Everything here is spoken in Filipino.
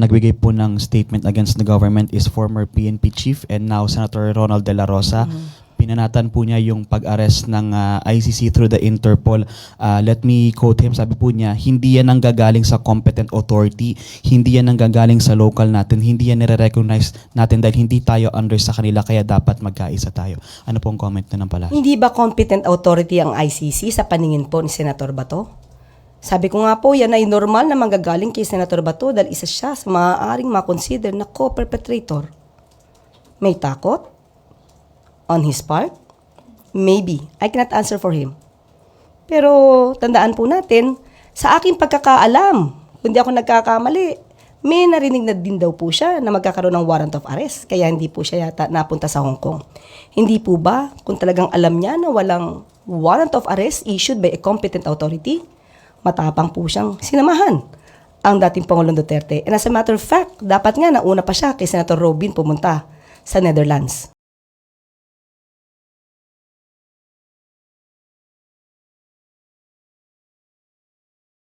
nagbigay po ng statement against the government is former PNP chief and now Senator Ronald De La Rosa. Pinanatan po niya yung pag-arrest ng ah, ICC through the Interpol. Ah, let me quote him, sabi po niya, hindi yan ang gagaling sa competent authority, hindi yan ang gagaling sa local natin, hindi yan nire-recognize natin dahil hindi tayo under sa kanila kaya dapat magkaisa tayo. Ano pong comment na ng pala? Hindi ba competent authority ang ICC sa paningin po ni Senator Bato? Sabi ko nga po, yan ay normal na manggagaling kay Senator Bato dahil isa siya sa maaaring makonsider na co-perpetrator. May takot? On his part? Maybe. I cannot answer for him. Pero tandaan po natin, sa aking pagkakaalam, kung di ako nagkakamali, may narinig na din daw po siya na magkakaroon ng warrant of arrest. Kaya hindi po siya yata napunta sa Hong Kong. Hindi po ba, kung talagang alam niya na walang warrant of arrest issued by a competent authority, matapang po siyang sinamahan ang dating Pangulong Duterte. And as a matter of fact, dapat nga nauna pa siya kay Senator Robin pumunta sa Netherlands.